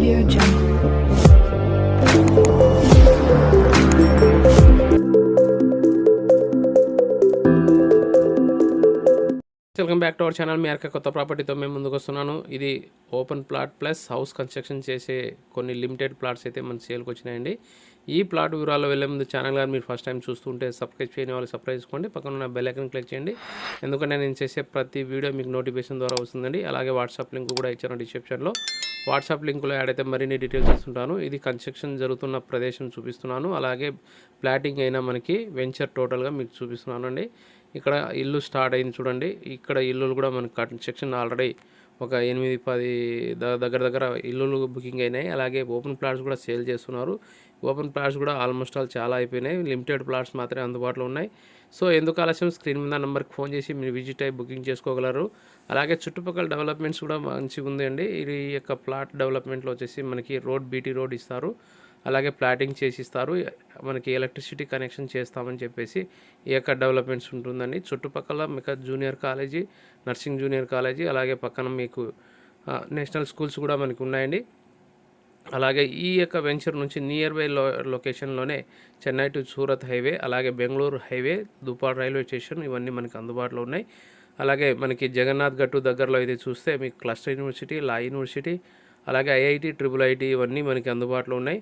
Audio Jungle. Welcome back to our channel మీ అర్క కొత్త ప్రాపర్టీతో మేము ముందుకు వస్తున్నాను. ఇది open plot plus house construction చేసే కొన్ని లిమిటెడ్ ప్లాట్స్ అయితే మన సేల్కి వచ్చినాయండి. ఈ ప్లాట్ వివరాలు వెళ్ళే ముందు ఛానల్ గారు మీరు ఫస్ట్ టైం చూస్తుంటే సబ్స్క్రైబ్ చేయని వాళ్ళు సబ్స్క్రైబ్ చేసుకోండి. పక్కన ఉన్న బెల్ ఐకన్ క్లిక్ చేయండి. ఎందుకంటే నేను చేసే ప్రతి వీడియో మీకు నోటిఫికేషన్ ద్వారా వస్తుందండి. అలాగే వాట్సాప్ లింక్ కూడా ఇచ్చాను డిస్క్రిప్షన్లో వాట్సాప్ లింకులో యాడ్ అయితే మరిన్ని డీటెయిల్స్ ఇస్తుంటాను. ఇది కన్స్ట్రక్షన్ జరుగుతున్న ప్రదేశం చూపిస్తున్నాను. అలాగే ప్లాటింగ్ అయినా మనకి వెంచర్ టోటల్గా మీకు చూపిస్తున్నాను అండి ఇక్కడ ఇల్లు స్టార్ట్ అయింది చూడండి. ఇక్కడ ఇల్లులు కూడా మనకి కన్స్ట్రక్షన్ ఆల్రెడీ ఒక ఎనిమిది పది ద- దగ్గర దగ్గర ఇల్లులు బుకింగ్ అయినాయి. అలాగే ఓపెన్ ప్లాట్స్ కూడా సేల్ చేస్తున్నారు. ఓపెన్ ప్లాట్స్ కూడా ఆల్మోస్ట్ ఆల్ చాలా అయిపోయినాయి. లిమిటెడ్ ప్లాట్స్ మాత్రమే అందుబాటులో ఉన్నాయి. సో ఎందుకు ఆలస్యం? స్క్రీన్ మీద నెంబర్కి ఫోన్ చేసి మీరు విజిట్ అయ్యి బుకింగ్ చేసుకోగలరు. అలాగే చుట్టుపక్కల డెవలప్మెంట్స్ కూడా మంచిగా ఉందండి ఈ యొక్క ప్లాట్ డెవలప్మెంట్లో వచ్చేసి మనకి రోడ్ బీటీ రోడ్ ఇస్తారు. అలాగే ప్లాటింగ్ చేసిస్తారు. మనకి ఎలక్ట్రిసిటీ కనెక్షన్ చేస్తామని చెప్పేసి ఈ యొక్క డెవలప్మెంట్స్ ఉంటుందండి. చుట్టుపక్కల మీకు junior college nursing junior college అలాగే పక్కన మీకు నేషనల్ స్కూల్స్ కూడా మనకి ఉన్నాయండి. అలాగే ఈ యొక్క వెంచర్ నుంచి నియర్ బై లో లొకేషన్లోనే చెన్నై టు సూరత్ హైవే అలాగే Bengaluru highway Dupad railway station ఇవన్నీ మనకి అందుబాటులో ఉన్నాయి. అలాగే మనకి జగన్నాథ్ గట్టు దగ్గరలో అయితే చూస్తే మీకు క్లస్టర్ యూనివర్సిటీ లా యూనివర్సిటీ అలాగే ఐఐటి ట్రిపుల్ ఐటి ఇవన్నీ మనకి అందుబాటులో ఉన్నాయి.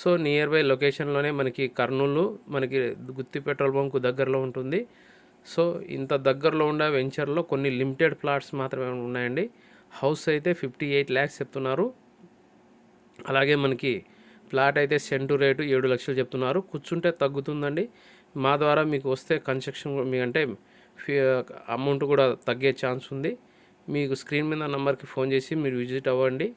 సో నియర్ బై లొకేషన్లోనే మనకి కర్నూలు మనకి గుత్తి పెట్రోల్ బంక్ దగ్గరలో ఉంటుంది. సో ఇంత దగ్గరలో ఉండే వెంచర్లో కొన్ని లిమిటెడ్ ప్లాట్స్ మాత్రమే ఉన్నాయండి. హౌస్ అయితే ఫిఫ్టీ ఎయిట్ ల్యాక్స్ చెప్తున్నారు. అలాగే మనకి ప్లాట్ అయితే సెంటు రేటు ఏడు లక్షలు చెప్తున్నారు. కూర్చుంటే తగ్గుతుందండి. మా ద్వారా మీకు వస్తే కన్స్ట్రక్షన్ మీకంటే మీ అంటే ఫీ అమౌంట్ కూడా తగ్గే ఛాన్స్ ఉంది. మీకు స్క్రీన్ మీద నెంబర్కి ఫోన్ చేసి మీరు విజిట్ అవ్వండి.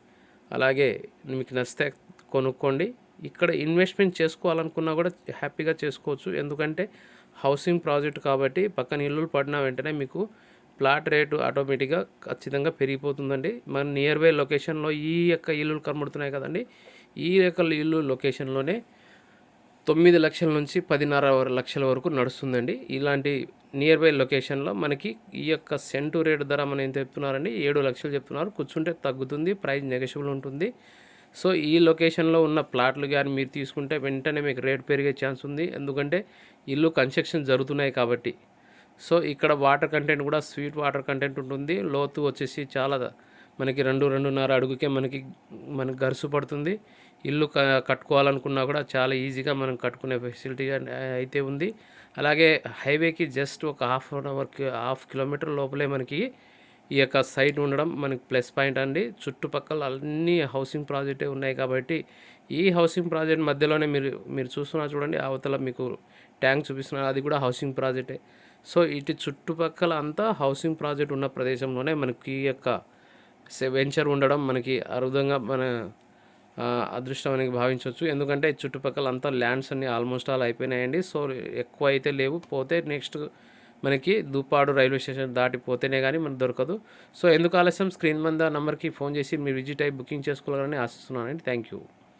అలాగే మీకు నచ్చితే కొనుక్కోండి. ఇక్కడ ఇన్వెస్ట్మెంట్ చేసుకోవాలనుకున్నా కూడా హ్యాపీగా చేసుకోవచ్చు. ఎందుకంటే హౌసింగ్ ప్రాజెక్ట్ కాబట్టి పక్కన ఇల్లులు పడిన వెంటనే మీకు ప్లాట్ రేటు ఆటోమేటిక్గా ఖచ్చితంగా పెరిగిపోతుందండి. మన నియర్ బై లొకేషన్లో ఈ యొక్క ఇల్లులు కనబడుతున్నాయి కదండి. ఈ యొక్క ఇల్లు లొకేషన్లోనే తొమ్మిది లక్షల నుంచి పదిన్నర లక్షల వరకు నడుస్తుందండి. ఇలాంటి నియర్ బై లొకేషన్లో మనకి ఈ యొక్క సెంటు రేటు ధర మనం ఎంత చెప్తున్నారండి? ఏడు లక్షలు చెప్తున్నారు. కూర్చుంటే తగ్గుతుంది. ప్రైస్ నెగోషియబుల్ ఉంటుంది. సో ఈ లొకేషన్లో ఉన్న ప్లాట్లు కానీ మీరు తీసుకుంటే వెంటనే మీకు రేట్ పెరిగే ఛాన్స్ ఉంది. ఎందుకంటే ఇల్లు కన్స్ట్రక్షన్ జరుగుతున్నాయి కాబట్టి. సో ఇక్కడ వాటర్ కంటెంట్ కూడా స్వీట్ వాటర్ కంటెంట్ ఉంటుంది. లోతు వచ్చేసి చాలా మనకి రెండు రెండున్నర అడుగుకే మనకి మనకి గరుసు పడుతుంది. ఇల్లు క కట్టుకోవాలనుకున్నా కూడా చాలా ఈజీగా మనం కట్టుకునే ఫెసిలిటీ అయితే ఉంది. అలాగే హైవేకి జస్ట్ ఒక హాఫ్ అన్ అవర్కి హాఫ్ కిలోమీటర్ లోపలే మనకి ఈ యొక్క సైట్ ఉండడం మనకి ప్లస్ పాయింట్ అండి. చుట్టుపక్కల అన్ని హౌసింగ్ ప్రాజెక్టే ఉన్నాయి కాబట్టి ఈ హౌసింగ్ ప్రాజెక్ట్ మధ్యలోనే మీరు మీరు చూస్తున్నారు చూడండి అవతల మీకు ట్యాంక్ చూపిస్తున్నారు. అది కూడా హౌసింగ్ ప్రాజెక్టే. సో ఇటు చుట్టుపక్కల అంతా హౌసింగ్ ప్రాజెక్ట్ ఉన్న ప్రదేశంలోనే మనకి ఈ యొక్క వెంచర్ ఉండడం మనకి అరుదంగా మన అదృష్టం అని భావించవచ్చు. ఎందుకంటే చుట్టుపక్కల అంతా ల్యాండ్స్ అన్ని ఆల్మోస్ట్ ఆల్ అయిపోయినాయండి. సో ఎక్కువ అయితే లేవు. పోతే నెక్స్ట్ మనకి దూపాడు రైల్వే స్టేషన్ దాటిపోతేనే కానీ మనకు దొరకదు. సో ఎందుకు ఆలస్యం? స్క్రీన్ మంద నంబర్కి ఫోన్ చేసి మీరు విజిట్ అయ్యి బుకింగ్ చేసుకోవాలని ఆశిస్తున్నానండి. Thank you